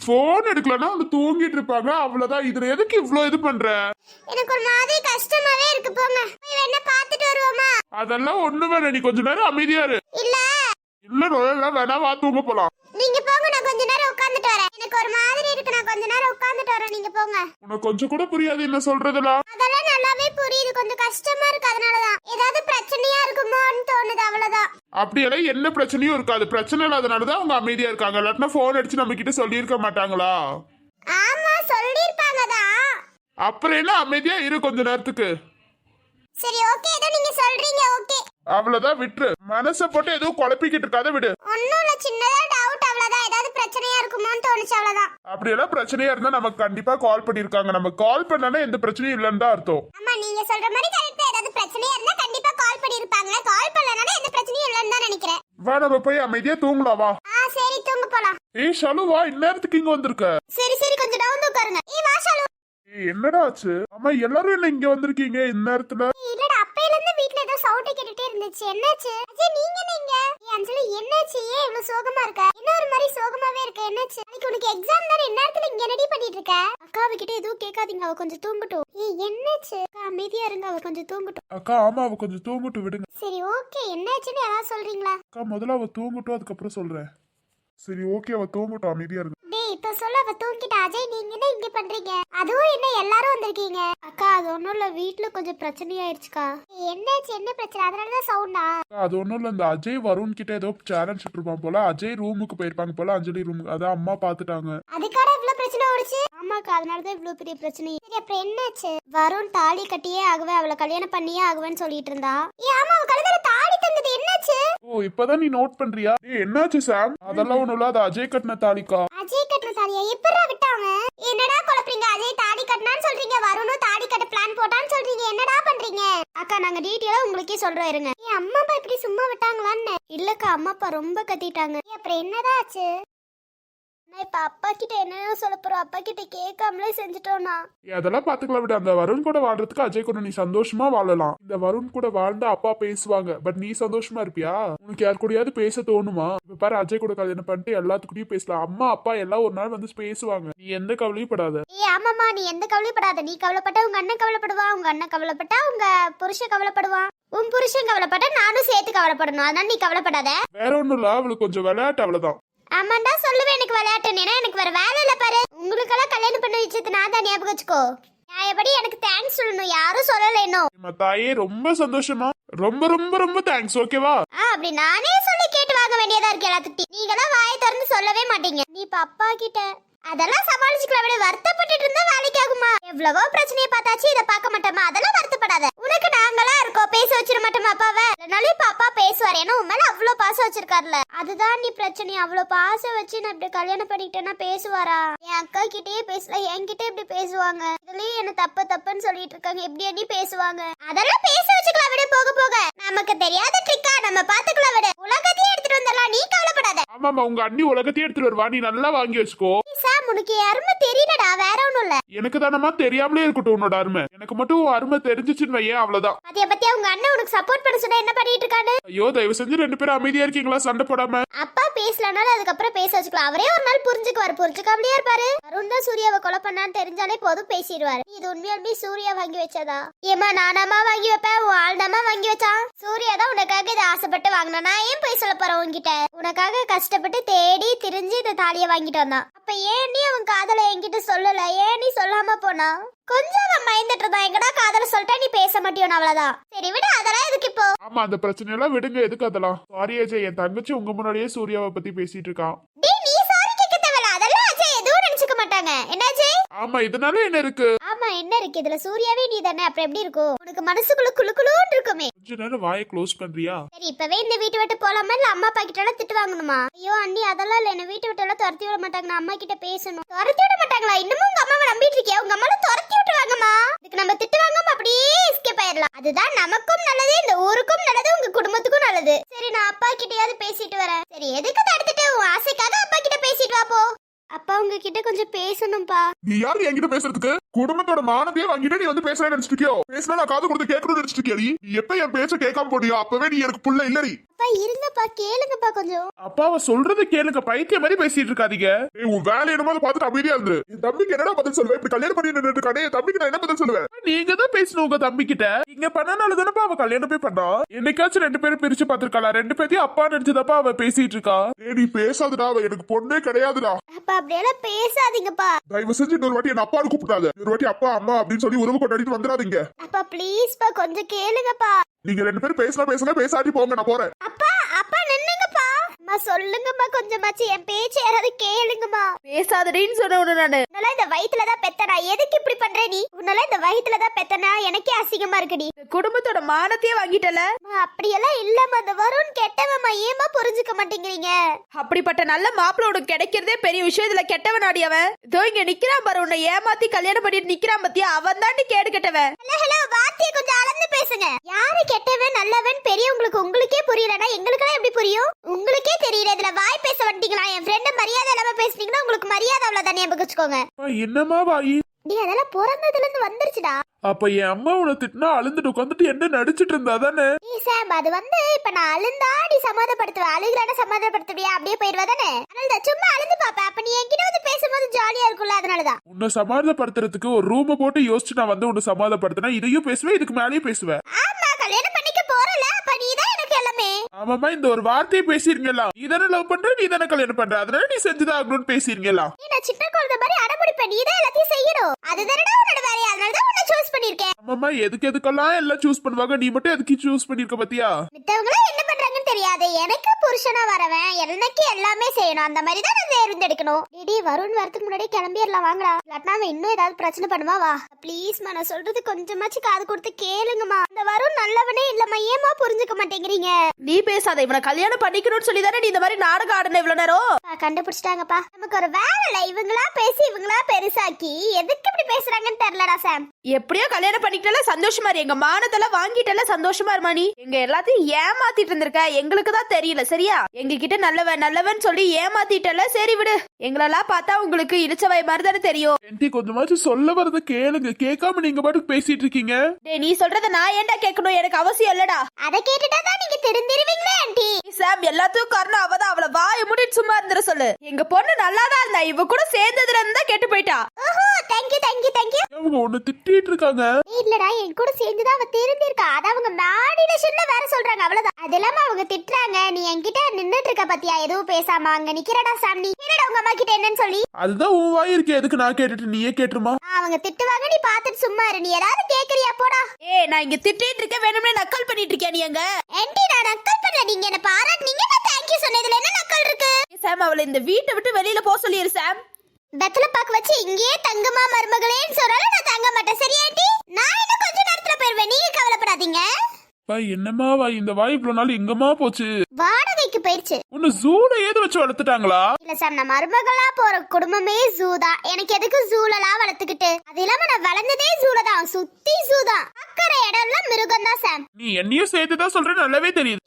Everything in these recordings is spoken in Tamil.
போன் எடுக்கலன்னா அவங்க தூங்கிட்டு இருப்பாங்க. அவ்வளவுதான். இதுல எதுக்கு இவ்ளோ இது பண்ற? எனக்கு ஒரு மாதிரி கஷ்டமாவே இருக்கு. போங்க. போய் வேணா பார்த்துட்டு வருவோமா? அதெல்லாம் ஒண்ணு வேணாம் நீ கொஞ்ச நேரம் அமைதியா இரு. இல்ல. இல்ல நோயெல்லாம் வேணா வா தூங்க போலாம். நீங்க போங்க நான் கொஞ்ச நேரம் உட்கார்ந்துட்டு வரேன். எனக்கு ஒரு மாதிரி இருக்கு. நான் கொஞ்ச நேரம் உட்கார்ந்துட்டு வரேன். நீங்க போங்க. உனக்கு கொஞ்சம் கூட புரியாது என்ன சொல்றதெல்லாம். அதெல்லாம் நல்லாவே புரியுது. கொஞ்சம் கஷ்டமா இருக்கு. அதனாலதான். ஏதாவது பிரச்சனையா இருக்குமோன்னு தோணுது. அவ்வளவுதான். அப்படியெல்லாம் என்ன பிரச்சனையும் இருக்காது. பிரச்சனை இல்லாதனாலதான் அவங்க அமைதியா இருக்காங்க. இல்லாட்டினா போன் அடிச்சு நம்ம கிட்ட சொல்லியிருக்க மாட்டாங்களா? ஆமா சொல்லிருப்பாங்க தான். அப்புறம் என்ன அமைதியா இரு கொஞ்ச நேரத்துக்கு. சரி ஓகே ஏதோ நீங்க சொல்றீங்க. ஓகே அவ்வளவுதான் விட்டுரு. மனசை போட்டு எதுவும் குழப்பிக்கிட்டு இருக்காத விடு. ஒன்னும் இல்ல சின்னதா டவுட் அவ்வளவுதான். ஏதாவது பிரச்சனையா இருக்குமோன்னு தோணுச்சு அவ்வளவுதான். அப்படியெல்லாம் பிரச்சனையா இருந்தா நமக்கு கண்டிப்பா கால் பண்ணிருக்காங்க. நம்ம கால் பண்ணாலே எந்த பிரச்சனையும் இல்லைன்னு தான் அர்த்தம். ஆமா நீங்க சொல்ற மாதிரி கரெக்டா ஏதாவது பிரச்சனையா இருந்தா கண்டிப்பா கால் பண்ணிருப்பாங்க. கால் பண்ணலனால எந்த பிரச்சனையும் இல்லைன்னு தான் நினைக்கிறேன். வா நம்ம போய் அமைதியா தூங்கலாம் வா. ஆ சரி தூங்க போலாம். ஏய் ஷாலு வா இந்நேரத்துக்கு இங்க வந்திருக்க. சரி சரி கொஞ்சம் டவுன் உட்காருங்க ஏய் வா ஷாலு. என்னடா ஆச்சு? ஆமா எல்லாரும் என்ன இங்க வந்திருக்கீங்க? இந்நேரத்துல இல்லடா அப்பையில இருந்து வீட்ல ஏதோ சவுண்ட் கேட்டுட்டே இருந்துச்சு. என்னாச்சு? அஜய் நீங்க நீங்க ஏய் அஞ்சலி என்னாச்சு? ஏன் இவ்வளவு சோகமா இருக்க? என்ன ஒரு மாதிரி சோகமாவே இருக்க? என்னாச்சு? அன்னைக்கு உனக்கு எக்ஸாம் தானே? இந்நேரத்துல இங்க ரெடி பண்ணிட்டு இருக்க? அக்காவை கிட்ட எதுவும் கேட்காதீங்க. அவ கொஞ்சம் தூங்கட்டும். ஏய் என்னாச்சு? அக்கா அமைதியா இருங்க. அவ கொஞ்சம் தூங்கட்டும். அக்கா ஆமா அவ கொஞ்சம் தூங்கட்டும் விடுங்க. சரி ஓகே என்னாச்சுன்னு யாராவது சொல்றீங்களா? அக்கா முதல்ல அவ தூங்கட்டும் அதுக்கப்புறம் சொல்றேன். சரி ஓகே அவ தூங்கட்டும் அமைதியா இருங்க. சொல்ல அவ தூங்கிட்ட அஜய் நீங்க என்ன இங்க பண்றீங்க? அதுவும் என்ன எல்லாரும் வந்திருக்கீங்க? அக்கா அது ஒண்ணும் இல்ல. வீட்ல கொஞ்சம் பிரச்சனையாயிருச்சுக்கா. என்னாச்சு என்ன பிரச்சனை? அதனாலதான் சவுண்டா அக்கா, அது ஒண்ணும் இல்ல. இந்த அஜய் வருண் கிட்ட ஏதோ சேலஞ்ச் இருப்பான் போல. அஜய் ரூமுக்கு போயிருப்பாங்க போல. அஞ்சலி ரூமுக்கு அதான் அம்மா பாத்துட்டாங்க. அதுக்காக இவ்ளோ பிரச்சனை ஓடுச்சு ஆமாக்கா அதனாலதான் இவ்ளோ பெரிய பிரச்சனை. சரி அப்புறம் என்னாச்சு? வருண் தாலி கட்டியே ஆகவே அவளை கல்யாணம் பண்ணியே ஆகுவேன்னு சொல்லிட்டு இருந்தா? ஏ ஆமா அவ கழுத்துல தாலி தந்தது என்னாச்சு? இப்பதான் நீ நோட் பண்றியா? நீ என்னாச்சு சாம்? அதெல்லாம் ஒண்ணும் இல்ல அது அஜய் கட்டின தாலிக்கா. அஜய் கட்டின தாலியா? எப்படா விட்டாங்க என்னடா குழப்பறீங்க? அஜய் தாடி கட்டினான்னு சொல்றீங்க வருணும் தாடி கட்ட பிளான் போட்டான்னு சொல்றீங்க என்னடா பண்றீங்க? அக்கா நாங்க டீட்டெயிலா உங்களுக்கே சொல்றோம் இருங்க. ஏ அம்மா அப்பா இப்படி சும்மா விட்டாங்களான்னு. இல்லக்கா அம்மா அப்பா ரொம்ப கத்திட்டாங்க. அப்புறம் என்னடா ஆச்சு நான் இப்ப அப்பா கிட்ட என்ன சொல்ல போறோம் அப்பா கிட்ட கேட்காமலே செஞ்சுட்டோம்னா? அதெல்லாம் பாத்துக்கலாம் விட. அந்த வருண் கூட வாழ்றதுக்கு அஜய் கூட நீ சந்தோஷமா வாழலாம். இந்த வருண் கூட வாழ்ந்தா அப்பா பேசுவாங்க. பட் நீ சந்தோஷமா இருப்பியா? உனக்கு யார் கூடயாவது பேச தோணுமா? இப்ப பாரு அஜய் கூட கல்யாணம் பண்ணிட்டு எல்லாத்துக்கூடயும் பேசலாம். அம்மா அப்பா எல்லாம் ஒரு நாள் வந்து பேசுவாங்க. நீ எந்த கவலையும் படாத. ஏய் ஆமாம்மா நீ எந்த கவலைப்படாத நீ கவலைப்பட்டா உங்க அண்ணன் கவலைப்படுவா உங்க அண்ணன் கவலைப்பட்டா உங்க புருஷன் கவலைப்படுவான் உன் புருஷன் கவலைப்பட்டா நானும் சேர்த்து கவலைப்படணும். அதனால நீ கவலைப்படாத. வேற ஒண்ணும் இல்ல அவளுக்கு கொஞ்சம் விளையாட்டு அவ்வளவுதான். ஆமாண்டா சொல்லுவேன் எனக்கு விளையாட்டுன்னு ஏன்னா எனக்கு வேற வேலை இல்ல பாரு. உங்களுக்கெல்லாம் கல்யாணம் பண்ண வச்சது நான் தான் ஞாபகம் வச்சுக்கோ. நியாயப்படி எனக்கு தேங்க்ஸ் சொல்லணும். யாரும் சொல்லல இன்னும். தாயே ரொம்ப சந்தோஷமா? ரொம்ப ரொம்ப ரொம்ப தேங்க்ஸ் ஓகேவா அப்படி நானே சொல்லி கேட்டு வாங்க வேண்டியதா இருக்கு எல்லாத்துக்கிட்டையும். நீங்களாம் வாயை திறந்து சொல்லவே மாட்டீங்க. நீ அப்பா கிட்ட அதெல்லாம் சமாளிச்சுக்கலாம் விட வருத்தப்பட்டுட்டு இருந்தா வேலைக்கு ஆகுமா? எவ்வளவோ பிரச்சனையை பார்த்தாச்சு இதை பார்க்க மாட்டோமா? அதெல்லாம் வருத்தப்படாத. உனக்கு நாங்களா இருக்கோம். பேச வச்சிட மாட்டோமா அப்பாவை? இப்ப அப்பா பேசுவார். ஏன்னா உன் மேல அவ்வளவு பாசம் வச்சிருக்காருல. அதுதான் நீ பிரச்சனை. அவ்வளவு பாசம் வச்சு நான் இப்படி கல்யாணம் பண்ணிக்கிட்டேன்னா பேசுவாரா? என் அக்கா கிட்டயே பேசல. என்கிட்ட இப்படி பேசுவாங்க? இதுலயும் என்ன தப்பு தப்புன்னு சொல்லிட்டு இருக்காங்க. எப்படி அடி பேசுவாங்க? அதெல்லாம் பேச வச்சுக்கலாம் விட. போக போக. நமக்கு தெரியாத ட்ரிக்கா நம்ம பாத்துக்கலாம் விட. உலகத்தையே எடுத்துட்டு வந்துடலாம். நீ கவலைப்படாத. ஆமாமா உங்க அண்ணி உலகத்தையே எடுத்துட்டு வருவா. நீ நல்லா வாங்கி வச்சுக்கோ. உனக்கு யாருமே தெரியலடா வேற ஒண்ணும் இல்ல. எனக்கு தானமா தெரியாமலே இருக்கட்டும் உன்னோட அருமை. எனக்கு மட்டும் அருமை தெரிஞ்சிச்சுன்னு வையேன் அவ்வளவுதான். அதைய பத்தி அவங்க அண்ணன் உனக்கு சப்போர்ட் பண்ண சொன்னா என்ன பண்ணிட்டு இருக்காரு ஐயோ தயவு செஞ்சு ரெண்டு பேரும் அமைதியா இருக்கீங்களா? சண்டை போடாம. அப்பா பேசலனாலும் அதுக்கப்புறம் பேச வச்சுக்கலாம். அவரே ஒரு நாள் புரிஞ்சுக்குவாரு. புரிஞ்சுக்காமலே இருப்பாரு. அருண் தான் சூர்யாவை கொலை பண்ணான்னு தெரிஞ்சாலே போதும் பேசிடுவாரு. இது உண்மையாலுமே சூர்யா வாங்கி வச்சதா? ஏமா நானாமா வாங்கி வைப்பேன்? உன் ஆள்தாமா வாங்கி வச்சான்? சூர்யா தான் உனக்காக இதை ஆசைப்பட்டு வாங்கினா. நான் ஏன் போய் சொல்ல போறேன் உன்கிட்ட? உனக்காக கஷ்டப்பட்டு தேடி திரிஞ்சு இந்த தாலியை வாங்கிட்டு வந்தான். அப்ப ஏன் நீ அவன் காதலை என்கிட்ட சொல்லல. ஏன் நீ சொல்லாம போனா? கொஞ்சம் அவன் பயந்துட்டு இருந்தான் எங்கடா காதல சொல்லிட்டா நீ பேச மாட்டியோன்னு அவ்வளவுதான் சரி விடு அதெல்லாம் எதுக்கு இப்போ? ஆமா அந்த பிரச்சனை எல்லாம் விடுங்க. எதுக்கு அதெல்லாம்? சாரி அஜய். என் தங்கச்சி உங்க முன்னாடியே சூர்யாவை பத்தி பேசிட்டு இருக்கான் டேய் நீ சாரி கேட்க தேவையில்ல. அதெல்லாம் அஜய் எதுவும் நினைச்சுக்க மாட்டாங்க. என்ன அஜய்? ஆமா இதனால என்ன இருக்கு? என்ன இருக்கு? இதுல சூர்யாவே நீ தானே? அப்புறம் எப்படி இருக்கும்? உனக்கு மனசுக்குள்ள குளு குளுன்னு இருக்குமே. கொஞ்ச நேரம் வாயை க்ளோஸ் பண்றியா? சரி இப்பவே இந்த வீட்டு விட்டு போலாமா? இல்ல அம்மா அப்பா கிட்ட திட்டு வாங்கணுமா? ஐயோ அண்ணி அதெல்லாம் இல்ல. என்ன வீட்டு விட்டு எல்லாம் துரத்தி விட மாட்டாங்க. அம்மா கிட்ட பேசணும். துரத்தி விட மாட்டாங்களா? இன்னமும் உங்க அம்மாவை நம்பிட்டு இருக்கியா உங்க அம்மாவை துரத்தி விட்டுருவாங்கம்மா இதுக்கு நம்ம திட்டு வாங்காம அப்படியே எஸ்கேப் ஆயிடலாம் அதுதான் நமக்கும் நல்லது இந்த ஊருக்கும் நல்லது உங்க குடும்பத்துக்கும் நல்லது. சரி நான் அப்பா கிட்டயாவது பேசிட்டு வரேன். சரி எதுக்கு தடுத்துட்டு? உன் ஆசைக்காக அப்பா கிட்ட பேசிட்டு வா போ. அப்பா உங்ககிட்ட கொஞ்சம் பேசணும்ப்பா நீ யாரு என்கிட்ட பேசுறதுக்கு? குடும்பத்தோட மானத்தையே வாங்கிட்டு நீ வந்து பேசுறேன்னு நினைச்சிருக்கியோ பேசுனா பேசினா நான் காது கொடுத்து கேட்கணும்னு நினைச்சிருக்கியா நீ? எப்ப என் பேச்ச கேட்காம போடியோ அப்பவே நீ எனக்கு புள்ள இல்லடி. அப்பா இருங்கப்பா கேளுங்கப்பா கொஞ்சம். அப்பாவை சொல்றது கேளுங்க பைத்திய மாதிரி பேசிட்டு இருக்காதீங்க. ஏய், உன் வேலை என்னமோ அதை பார்த்துட்டு அமைதியா இருந்து என் தம்பிக்கு என்னடா பதில் சொல்லுவேன் இப்படி கல்யாணம் பண்ணி நின்னுட்டு இருக்கானே என் தம்பிக்கு நான் என்ன பதில் சொல்லுவேன் நீங்க தான் பேசணும் உங்க தம்பி கிட்ட இங்க பண்ணனால தானப்பா அவ கல்யாணம் போய் பண்ணா? என்னைக்காச்சும் ரெண்டு பேரும் பிரிச்சு பாத்திருக்காளா ரெண்டு பேத்தையும் அப்பா நினைச்சதப்பா அவ பேசிட்டு இருக்கா? ஏய் நீ பேசாதடா அவ. எனக்கு பொண்ணே கிடையாதுடா. அப்பா அப்படியெல்லாம் பேசாதீங்கப்பா. தயவு செஞ்சு இன்னொரு வாட்டி என்ன அப்பான்னு கூப்பிடாத. இன்னொரு வாட்டி அப்பா அம்மா அப்படின்னு சொல்லி உறவு கொண்டாடிட்டு வந்துடாதீங்க. அப்பா ப்ளீஸ்ப்பா கொஞ்சம் கேளுங்கப்பா. நீங்க ரெண்டு பேரும் பேசினா பேசுங்க பேசாட்டி போங்க நான் போறேன். சொல்லுங்கம்மா கொஞ்சமாச்சு. என் பேச்சு யாராவது கேளுங்கம்மா. பேசாதடின்னு சொன்ன உடனே நானு. உன்னால இந்த வயித்துல தான் பெத்தனா? எதுக்கு இப்படி பண்ற நீ? உன்னால இந்த வயித்துல தான் பெத்தனா? எனக்கே அசிங்கமா இருக்குடி இந்த குடும்பத்தோட மானத்தையே வாங்கிட்டல. அப்படியெல்லாம் இல்லம்மா. அந்த வருண் கெட்டவம்மா. ஏமா புரிஞ்சுக்க மாட்டேங்கிறீங்க? அப்படிப்பட்ட நல்ல மாப்பிள்ளை உனக்கு கிடைக்கிறதே பெரிய விஷயம் இதுல கெட்டவனாடி அவன் இதோ இங்க நிக்கிறான் பாரு உன்னை ஏமாத்தி கல்யாணம் பண்ணிட்டு நிக்கிறான் பத்தியா? அவன் தாண்டி கேடு கெட்டவன். ஹலோ ஹலோ வார்த்தையை கொஞ்சம் அளந்து பேசுங்க. யாரு கெட்டவன் நல்லவன் பெரியவங்களுக்கு உங்களுக்கே புரியலனா எங்களுக்கெல்லாம் எப்படி புரியும்? உங்களுக்கே தெரியல இதுல வாய் பேச வந்துட்டீங்களா என் ஃப்ரெண்ட் மரியாதை இல்லாம பேசுனீங்கன்னா உங்களுக்கு மரியாதை அவ்வளவுதானே வச்சுக்கோங்க. என்னமா வாயி? நீ அதெல்லாம் பிறந்ததுல இருந்து வந்துருச்சுடா. அப்ப என் அம்மா உன்னை திட்டினா அழுந்துட்டு உட்காந்துட்டு என்ன நடிச்சிட்டு இருந்தா தானே நீ சாம் அது வந்து இப்ப நான் அழுந்தா நீ சமாதானப்படுத்துவ. அழுகிறான சமாதானப்படுத்துவியா? அப்படியே போயிடுவா தானே அதனால தான் சும்மா அழுந்து பாப்ப. அப்ப நீ என்கிட்ட வந்து பேசும்போது ஜாலியா இருக்கும்ல அதனாலதான் உன்னை சமாதானப்படுத்துறதுக்கு ஒரு ரூம போட்டு யோசிச்சு நான் வந்து உன்னை சமாதானப்படுத்தினா இதையும் பேசுவேன் இதுக்கு மேலேயும் பேசுவேன். ஆமாமா இந்த ஒரு வார்த்தையை பேசிருங்களா நீ தானே லவ் பண்ற நீ தானே கல்யாணம் பண்ற. அதனால நீ செஞ்சுதான் ஆகணும்னு பேசிருங்களா நீ நான் சின்ன குழந்தை மாதிரி அடம்பிடிப்பேன் நீ தான் எல்லாத்தையும் செய்யணும். அதுதானடா உன்னோட வேலையா? அதனால தான் உன்னை சூஸ் பண்ணிருக்கேன் ஆமாமா எதுக்கு எதுக்கெல்லாம் எல்லாம் சூஸ் பண்ணுவாங்க? நீ மட்டும் எதுக்கு சூஸ் பண்ணிருக்க பாத்தியா? மித்தவங்களாம் என்ன பண்றாங்கன்னு தெரியாது. எனக்கு புருஷனா வரவன் எனக்கு எல்லாமே செய்யணும். அந்த மாதிரி தான் நான் தேர்ந்தெடுக்கணும் டிடி வருண் வரதுக்கு முன்னாடியே கிளம்பிடலாம் வாங்கடா. இல்லாட்டினா அவன் இன்னும் ஏதாவது பிரச்சனை பண்ணுவா? வா. ப்ளீஸ்மா நான் சொல்றது கொஞ்சமாச்சு காது கொடுத்து கேளுங்கம்மா. இந்த வருண் நல்லவனே இல்லம்மா. ஏமா புரிஞ்சுக்க மாட்டேங்கிறீங்க? நீ பேசாத இவனை கல்யாணம் பண்ணிக்கணும்னு சொல்லி தானே நீ இந்த மாதிரி நாடகம் ஆடுன இவ்வளவு நேரம்? பா, கண்டுபிடிச்சிட்டாங்கப்பா. நமக்கு ஒரு வேலை இல்ல. இவங்களா பேசி இவங்களா பெருசாக்கி எதுக்கு இப்படி பேசுறாங்கன்னு தெரியலடா சாம். எப்படியோ கல்யாணம் பண்ணிக்கிட்டல சந்தோஷமா இரு. எங்க மானத்தெல்லாம் வாங்கிட்டல சந்தோஷமா இருமா நீ? எங்க எல்லாத்தையும் ஏமாத்திட்டு இருந்திருக்க. எங்களுக்கு தான் தெரியல சரியா? எங்க கிட்ட நல்லவன் நல்லவன் சொல்லி ஏமாத்திட்டல சரி விடு. எங்களெல்லாம் பார்த்தா உங்களுக்கு இழிச்சவை மாதிரி தானே தெரியும். என்டி கொஞ்சமாச்சும் சொல்ல வரத கேளுங்க. கேட்காம நீங்க பாட்டுக்கு பேசிட்டு இருக்கீங்க. டேய் நீ சொல்றத நான் ஏன்டா கேட்கணும்? எனக்கு அவசியம் இல்லடா. அதை கேட்டுட்டா தான் நீங்க ஆண்டி சாம் எல்லாத்துக்கும் காரணம் அவதான். அவளை வாய மூடிட்டு சும்மா இருந்துட சொல்லு. எங்க பொண்ணு நல்லாதான் இருந்தா இவ கூட சேர்ந்ததுல இருந்தா கெட்டு போயிட்டா. ஓஹோ தேங்க்யூ தேங்க்யூ தேங்க்யூ அவங்க ஒண்ணு திட்டிட்டு இருக்காங்க? இல்லடா என் கூட சேர்ந்துதான் அவ திருந்திருக்கா அத அவங்க மாடிலேஷன்ல வேற சொல்றாங்க அவ்வளவுதான். அது இல்லாம அவங்க திட்டுறாங்க நீ என்கிட்ட நின்னுட்டு இருக்க பாத்தியா? எதுவும் பேசாம அங்க நிக்கிறடா சாம் நீ என்னடா உங்க அம்மா கிட்ட என்னன்னு சொல்லி? அதுதான் உன் வாய் இருக்கே எதுக்கு நான் கேட்டுட்டு நீயே கேட்டுருமா? ஆ, அவங்க திட்டுவாங்க நீ பாத்துட்டு சும்மா இரு. நீ ஏதாவது கேக்குறியா போடா. ஏய் நான் இங்க திட்டிட்டு இருக்கேன் வேணும்னே நக்கல் பண்ணிட்டு இருக்கேன் நீ எங்க ஆண்டி நான் நக்கல் நீங்க என்ன பாராட்டுனீங்க நான் தேங்க்யூ சொன்னதுல என்ன நக்கல் இருக்கு? சாம் அவளை இந்த வீட்டை விட்டு வெளியில போக சொல்லிரு சாம். வெத்தல பாக்கு வச்சு இங்கேயே தங்கமா மருமகளேன்னு சொன்னாலும் நான் தங்க மாட்டேன். சரி ஆண்டி? நான் இன்னும் கொஞ்ச நேரத்துல போயிருவேன். நீங்க கவலைப்படாதீங்க. பா என்னம்மா வாய் இந்த வாய் இவ்வளவு நாள் எங்கம்மா போச்சு? வாடகைக்கு போயிருச்சு. உன்னை ஜூல ஏது வச்சு வளர்த்துட்டாங்களா? இல்ல சார் நான் மருமகளா போற குடும்பமே ஜூ தான். எனக்கு எதுக்கு ஜூலலாம் வளர்த்துக்கிட்டு? அது இல்லாம நான் வளர்ந்ததே ஜூல தான். சுத்தி ஜூ தான். அக்கறை இடம்லாம் மிருகம் தான் சாம். நீ என்னையும் சேர்த்துதான் சொல்ற நல்லாவே தெரியுது.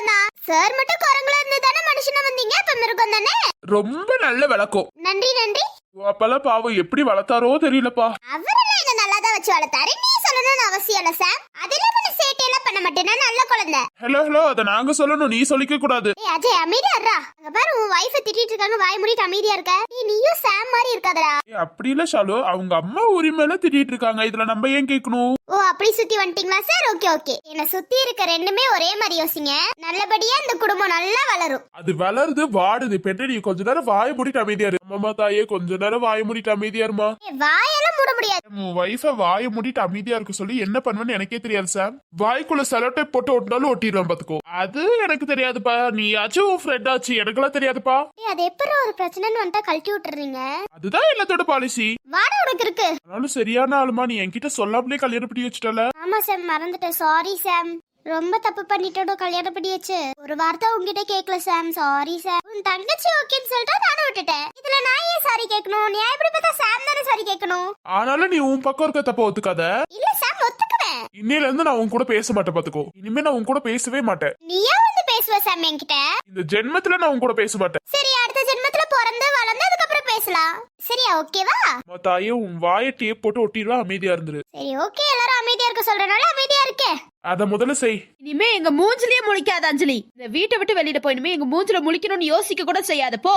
மிருகம் தான் சார் மட்டும் குரங்குல இருந்து தானே மனுஷனா வந்தீங்க? அப்ப மிருகம் தானே ரொம்ப நல்ல விளக்கம் நன்றி நன்றி. அப்பெல்லாம் பாவம் எப்படி வளர்த்தாரோ தெரியலப்பா. அவரெல்லாம் என்ன நல்லா தான் வச்சு வளர்த்தாரு. நீ சொல்லணும்னு அவசியம் இல்ல சாம் அதெல்லாம் பண்ண சேட்டையெல்லாம் பண்ண மாட்டேன் நல்ல குழந்தை. ஹலோ ஹலோ அதை நாங்க சொல்லணும். நீ சொல்லிக்க கூடாது. ஏய் அஜய் அமைதியா இருடா. அங்க பாரு உன் வைஃப திட்டிட்டு இருக்காங்க. வாய் மூடிட்டு அமைதியா இருக்க. ஏய் நீயும் சாம் மாதிரி இருக்காதடா. ஏய், அப்படி இல்ல ஷாலு. அவங்க அம்மா உரிமையில திட்டிட்டு இருக்காங்க. இதுல நம்ம ஏன் கேட்கணும்? அப்படி சுத்தி வந்துட்டீங்களா? சார் ஓகே ஓகே என்ன சுத்தி இருக்க ரெண்டுமே ஒரே மாதிரி யோசிங்க. நல்லபடியா இந்த குடும்பம் நல்லா வளரும். அது வளருது வாடுது. பெண்ணே நீ கொஞ்ச நேரம் வாய மூடிட்டு அமைதியா இரு. அம்மா தாயே கொஞ்ச நேரம் வாய மூடிட்டு அமைதியா இருமா ஏய், வாயெல்லாம் மூட முடியாது. உன் வைஃப வாய மூடிட்டு அமைதியா இருக்க சொல்லி என்ன பண்ணுவேன்னு எனக்கே தெரியாது சார் வாய்க்குள்ள செலோட்டை போட்டு ஒட்டினாலும் ஒட்டிடுவேன் பாத்துக்கோ. அது எனக்கு தெரியாதுப்பா. நீ உன் ஃப்ரெண்ட் ஆச்சு. எனக்கெல்லாம் தெரியாதுப்பா. ஏய், அது எப்படி ஒரு பிரச்சனைன்னு வந்துட்டா கழட்டி விட்டுறீங்க? அதுதான் எல்லாத்தோட பாலிசி வாடா உனக்கு இருக்கு. ஆனாலும் சரியான ஆளுமா நீ என்கிட்ட சொல்லாமலே கல்யாணம் பண்ணி வச்சுட்டல ஆமா சாம் மறந்துட்டேன். சாரி சாம் ரொம்ப தப்பு பண்ணிட்டோம் கல்யாணம் பண்ணியாச்சு. ஒரு வார்த்தை உங்ககிட்ட கேட்கல சாம் சாரி சாம் உன் தங்கச்சி ஓகேன்னு சொல்லிட்டா நானும் விட்டுட்டேன். இதுல நான் ஏன் சாரி கேட்கணும் நீ எப்படி பார்த்தா சாம் தானே சாரி கேட்கணும் ஆனாலும் நீ உன் பக்கம் இருக்க தப்ப ஒத்துக்காத. இல்ல சாம் ஒத்துக்குவேன். இன்னையில இருந்து நான் உன் கூட பேச மாட்டேன் பாத்துக்கோ இனிமே நான் உன் கூட பேசவே மாட்டேன். நீயா வந்து பேசுவ சாம் என்கிட்ட? இந்த ஜென்மத்துல நான் உன் கூட பேச மாட்டேன். சரி அடுத்த ஜென்மத்துல பிறந்து வளர்ந்து அதுக்கப்புறம் பேசலாம். சரியா ஓகேவா? தாயே உன் வாயை டேப் போட்டு ஒட்டிடுவா அமைதியா இருந்துரு. சரி ஓகே எல்லாரும் அமைதியா இருக்க சொல்றனால அமைதியா இருக்கே. அத முதல்ல செய். இனிமே எங்க மூஞ்சிலேயே முழிக்காத அஞ்சலி. இந்த வீட்டை விட்டு வெளியில போய் இனிமே எங்க மூஞ்சில முழிக்கணும்னு யோசிக்க கூட செய்யாத போ.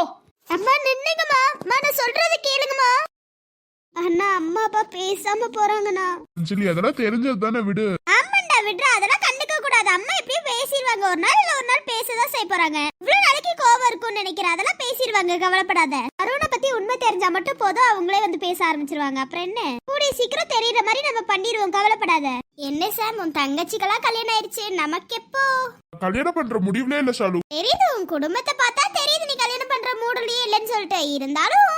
அம்மா நின்னுங்கம்மா அம்மா நான் சொல்றது கேளுங்கம்மா. அண்ணா அம்மா அப்பா பேசாம போறாங்கண்ணா. அஞ்சலி அதெல்லாம் தெரிஞ்சது தானே விடு. ஆமாண்டா விட்றா அதெல்லாம் கண்டுக்க கூடாது. அம்மா எப்படியும் பேசிடுவாங்க ஒரு நாள் இல்ல ஒரு நாள் பேசதான் செய்ய போறாங்க. இவ்வளவு நாளைக்கு கோவம் இருக்கும்னு நினைக்கிறேன். அதெல்லாம் பேசிடுவாங்க கவலைப்படாத. அருணை பத்தி உண்மை தெரிஞ்சா மட்டும் போதும். அவங்களே வந்து பேச ஆரம்பிச்சிருவாங்க. அப்புறம் என்ன? கூடிய சீக்கிரம் தெரியற மாதிரி நம்ம பண்ணிடுவோம். கவலைப்படாத. என்ன சார் உன் தங்கச்சிக்கெல்லாம் கல்யாணம் ஆயிடுச்சு. நமக்கு எப்போ கல்யாணம் பண்ற முடிவுலே இல்ல ஷாலு. தெரியுது உன் குடும்பத்தை பார்த்தா தெரியுது நீ கல்யாணம் பண்ற மூடலையே இல்லைன்னு சொல்லிட்டு. இருந்தாலும்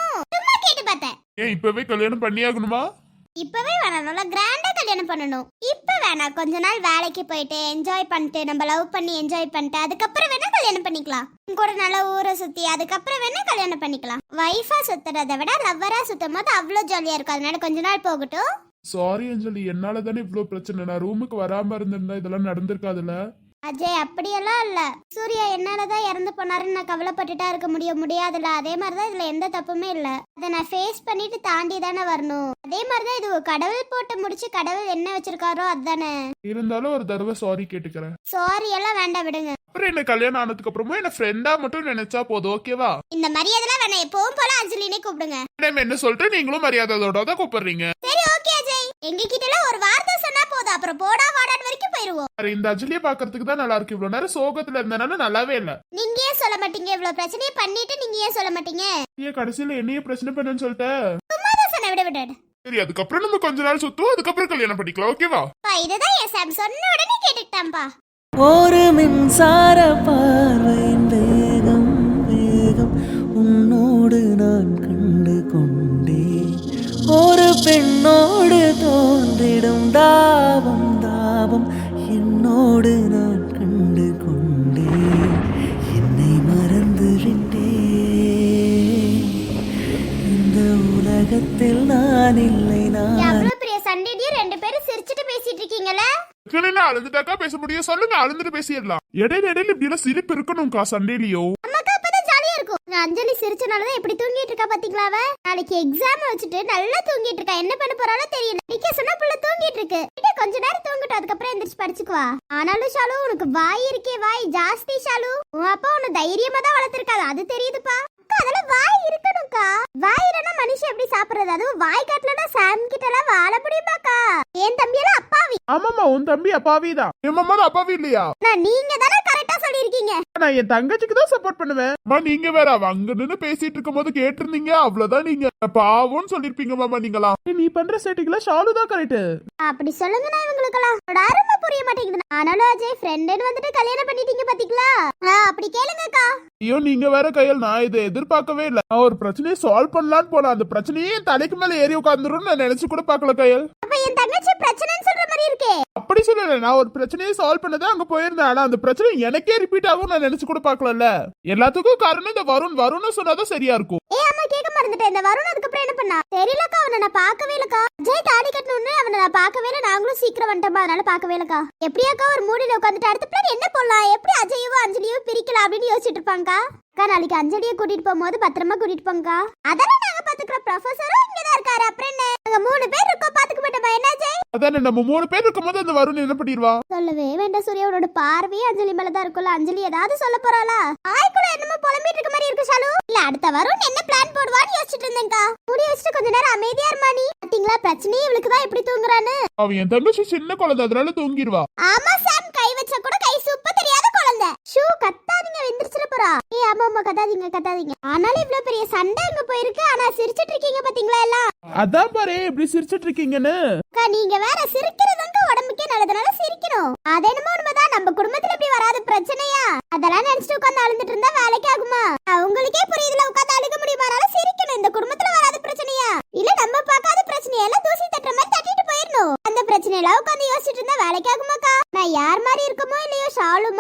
பார்த்தேன். ஏன் இப்பவே கல்யாணம் பண்ணியாகணுமா? இப்பவே வேணாம் நல்லா கிராண்டா கல்யாணம் பண்ணணும். இப்ப வேணாம் கொஞ்ச நாள் வேலைக்கு போயிட்டு என்ஜாய் பண்ணிட்டு நம்ம லவ் பண்ணி என்ஜாய் பண்ணிட்டு அதுக்கப்புறம் வேணா கல்யாணம் பண்ணிக்கலாம். கூட நல்லா ஊரை சுத்தி அதுக்கப்புறம் வேணா கல்யாணம் பண்ணிக்கலாம். வைஃபா சுத்துறதை விட லவ்வரா சுத்தும் போது அவ்வளவு ஜாலியா இருக்கும். அதனால கொஞ்ச நாள் போகட்டும். சாரி அஞ்சலி. என்னால தானே இவ்ளோ பிரச்சனை? நான் ரூமுக்கு வராம இருந்திருந்தா இதெல்லாம் நடந்திருக்காதுல்ல? அஜய் அப்படியெல்லாம் இல்ல. சூர்யா என்னாலதான் இறந்து போனாருன்னு நான் கவலைப்பட்டுட்டா இருக்க முடிய முடியாதுல்ல. அதே மாதிரிதான் இதுல எந்த தப்புமே இல்ல. அதை நான் ஃபேஸ் பண்ணிட்டு தாண்டி தானே வரணும். அதே மாதிரிதான் இது கடவுள் போட்டு முடிச்சு கடவுள் என்ன வச்சிருக்காரோ அதுதானே இருந்தாலும் ஒரு தடவை சாரி கேட்டுக்கிறேன். சாரி எல்லாம் வேண்டாம் விடுங்க. அப்புறம் என்ன கல்யாணம் ஆனதுக்கு அப்புறமா என்ன ஃப்ரெண்டா மட்டும் நினைச்சா போதும் ஓகேவா இந்த மரியாதைலாம் வேணாம். எப்பவும் போல அஞ்சலினே கூப்பிடுங்க. மேடம் என்ன சொல்லிட்டு நீங்களும் மரியாதையோட தான் கூப்பிடுறீங்க. சரி ஓகே அஜய். எங்க கிட்ட எல்லாம் ஒரு வார்த்தை சொன்னா போதும். அப்புறம் போடா வாடான்னு வரைக்கும் போயிருவோம். இந்த அஞ்சலியை பாக்குறதுக்கு தான் நல்லா இருக்கு. இவ்வளவு நேரம் சோகத்துல இருந்தனால நல்லாவே இல்ல. நீங்க ஏன் சொல்ல மாட்டீங்க? இவ்வளவு பிரச்சனையை பண்ணிட்டு நீங்க ஏன் சொல்ல மாட்டீங்க? ஏன் கடைசியில என்னைய பிரச்சனை பண்ணுன்னு சொல்லிட்ட? சும்மா தான் சொன்ன விட விட சரி அதுக்கப்புறம் நம்ம கொஞ்ச நாள் சுத்துவோம். அதுக்கப்புறம் கல்யாணம் பண்ணிக்கலாம் ஓகேவா? பா இதுதான் என் சாம். சொன்ன உடனே கேட்டுக்கிட்டான்பா ஒரு மின்சார பார்வையின் பெண்ணோடு தோன்றிடும் தாபம் தாபம். என்னோடு நான் கண்டு கொண்டேன். என்னை மறந்து விட்டேன். இந்த உலகத்தில் நான் இல்லை நான் ரெண்டு பேரும் சிரிச்சிட்டு பேசிட்டு இருக்கீங்கல்ல? இல்ல அழுதுட்டாக்கா பேச முடியும். சொல்லுங்க அழுந்துட்டு பேசிடலாம். இடையில இடையில இப்படி எல்லாம் சிரிப்பு இருக்கணும்க்கா சண்டேலியோ அம்மாக்கா அஞ்சலி சிரிச்சனாலதான் எப்படி தூங்கிட்டு இருக்கா பாத்தீங்களா அவ? நாளைக்கு எக்ஸாம் வச்சுட்டு நல்லா தூங்கிட்டு இருக்கா. என்ன பண்ண போறாளோ தெரியல. நிக்க சொன்னா புள்ள தூங்கிட்டு இருக்கு. கொஞ்ச நேரம் தூங்கட்டும். அதுக்கப்புறம் எந்திரிச்சு படிச்சுக்குவா. ஆனாலும் ஷாலு உனக்கு வாய் இருக்கே வாய். ஜாஸ்தி ஷாலு. உன் அப்பா உன்னை தைரியமா தான் வளர்த்திருக்காது அது தெரியுதுப்பா. அக்கா அதெல்லாம் வாய் இருக்கணும்க்கா. வாய் மனுஷன் எப்படி சாப்பிடுறது? அதுவும் வாய் காட்டலன்னா சாம் கிட்ட எல்லாம் வாழ முடியுமாக்கா? என் தம்பியெல்லாம் அப்பாவி. ஆமாமா உன் தம்பி அப்பாவி தான் என் மாமா அப்பாவி இல்லையா? நான் நீங்க தானே கரெக்டா சொல்லியிருக்கீங்க. நான் என் தங்கச்சிக்கு தான் சப்போர்ட் பண்ணுவேன். அம்மா நீங்க வேற அவ அங்க நின்னு பேசிட்டு இருக்கும் போது கேட்டிருந்தீங்க அவ்வளவுதான் நீங்க. பாவம்னு சொல்லிருப்பீங்க மாமா நீங்களாம். நீ பண்ற சேட்டிங்களா ஷாலு தான் கரெக்ட் அப்படி சொல்லுங்கண்ணா இவங்களுக்கெல்லாம். என்னோட அருமை புரிய மாட்டேங்குது ஆனாலும் அஜய் ஃப்ரெண்டுன்னு வந்துட்டு கல்யாணம் பண்ணிட்டீங்க பாத்தீங்களா? அப்படி கேளுங்கக்கா. ஐயோ நீங்க வேற கையில் நான் இதை எதிர்பார்க்கவே இல்ல. நான் ஒரு பிரச்சனையை சால்வ் பண்ணலான்னு போனேன் அந்த பிரச்சனையே தலைக்கு மேல ஏறி உட்காந்துரும் நான் நினைச்சு கூட பார்க்கல கையல். அப்படி சொல்லல. நான் ஒரு பிரச்சனையை சால்வ் பண்ணதான் அங்க போயிருந்தேன். ஆனா அந்த பிரச்சனை எனக்கே ரிப்பீட் ஆகும் நான் நினைச்சு கூட பார்க்கல எல்லாத்துக்கும் காரணம் இந்த வருண். வருண்னு சொன்னாதான் சரியா இருக்கும். ஏ அம்மா கேட்க மறந்துட்டேன். இந்த வருண் அதுக்கப்புறம் என்ன பண்ணா? தெரியலக்கா அவனை நான் பார்க்கவே இல்லக்கா. அஜய் தாடி பார்க்கவே இல்லை. நாங்களும் சீக்கிரம் வந்துட்டோமா அதனால பார்க்கவே இல்லக்கா. எப்படியாக்கா ஒரு மூடியில் உட்காந்துட்டு அடுத்த பிளான் என்ன போடலாம்? எப்படி அஜயவோ அஞ்சலியோ பிரிக்கலாம் அப்படின்னு யோசிச்சுட்டு இருப்பாங்கக்கா? அக்கா நாளைக்கு அஞ்சலியை கூட்டிட்டு போகும்போது பத்திரமா கூட்டிட்டு போங்கக்கா. அதெல்லாம் நாங்க பாத்துக்கிறோம். ப்ரொஃபஸரும் இங்கதான் இருக்காரு. அப்புறம் நாங்க மூணு பேர் இருக்கோம். பாத்துக்க மாட்டோமா? என்ன அஜய் அதானே நம்ம மூணு பேர் இருக்கும்போது அந்த வருண் என்ன பண்ணிடுவா? சொல்லவே வேண்டாம் சூர்யா. உன்னோட பார்வையே அஞ்சலி மேல தான் இருக்கும்ல. அஞ்சலி ஏதாவது சொல்ல போறாளா? ஆய்க்குள்ள என்னமோ புலம்பிட்டு இருக்க மாதிரி இருக்கு ஷாலு. இல்ல அடுத்த வரும் என்ன பிளான் போடுவான்னு யோசிச்சுட்டு இருந்தேன்க்கா. முடி வச்சுட்டு கொஞ்ச நேரம் அமைதியா இருமா நீ? பாத்தீங்களா? பிரச்சனையே இவளுக்கு தான் எப்படி தூங்குறான்னு. அவன் என் தங்கச்சி சின்ன குழந்தை அதனால தூங்கிடுவா. ஆமா சாம். கை வச்சா கூட கை சுப்ப தெரியாத ஷூ கத்தாதீங்க. வெந்திரிச்சிட போறா. ஏ ஆமா போமா கத்தாதீங்க கத்தாதீங்க. ஆனாலும் இவ்வளவு பெரிய சண்டை அங்க போயிருக்கு. ஆனா சிரிச்சிட்டு இருக்கீங்க பாத்தீங்களா எல்லாம்? அதான் பாரு இப்படி சிரிச்சிட்டு இருக்கீங்கன்னு அக்கா நீங்க வேற சிரிக்கிறதுங்க உடம்புக்கே நல்லதுனால சிரிக்கணும். அது என்னமோ உண்மைதான். நம்ம குடும்பத்துல இப்படி வராத பிரச்சனையா? அதெல்லாம் நினைச்சிட்டு உட்காந்து அழுந்துட்டு இருந்தா வேலைக்கு ஆகுமா? உங்களுக்கே புரியுதுல உட்காந்து அழுக முடியுமானாலும் சிரிக்கணும். இந்த குடும்பத்துல வராத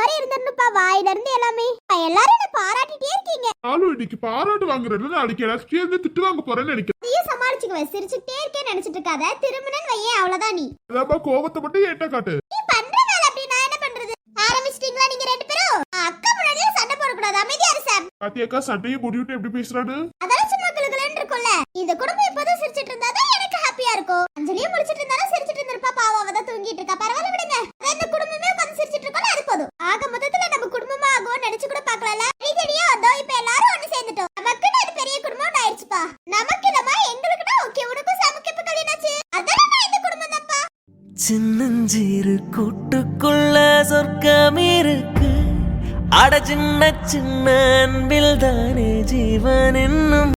மாதிரி இருந்துருப்பா வாயில இருந்து எல்லாமே. எல்லாரும் என்ன பாராட்டிட்டே இருக்கீங்க. நானும் இன்னைக்கு பாராட்டு வாங்குறதுல நாளைக்கு எல்லாத்தையும் சேர்ந்து திட்டு வாங்க போறேன்னு நினைக்கிறேன். அதையும் சமாளிச்சுக்குவேன் சிரிச்சுட்டே இருக்கேன்னு நினைச்சிட்டு இருக்காத திரும்பினு வையேன் அவ்வளவுதான் நீ. அதாப்பா கோவத்தை மட்டும் ஏட்ட காட்டு. நீ பண்ற வேலை அப்படி நான் என்ன பண்றது? ஆரம்பிச்சிட்டீங்களா நீங்க ரெண்டு பேரும்? அக்கா முன்னாடியே சண்டை போடக்கூடாது அமைதியா இரு சார். பாத்தியாக்கா சண்டையை முடிவிட்டு எப்படி பேசுறான்னு? அதெல்லாம் சும்மா கிளுகிளுன்னு இருக்கும்ல. இந்த குடும்பம் எப்போதும் சிரிச்சிட்டு இருந்தா அட சின்ன சின்ன அன்பில் தானே ஜீவன் என்னும்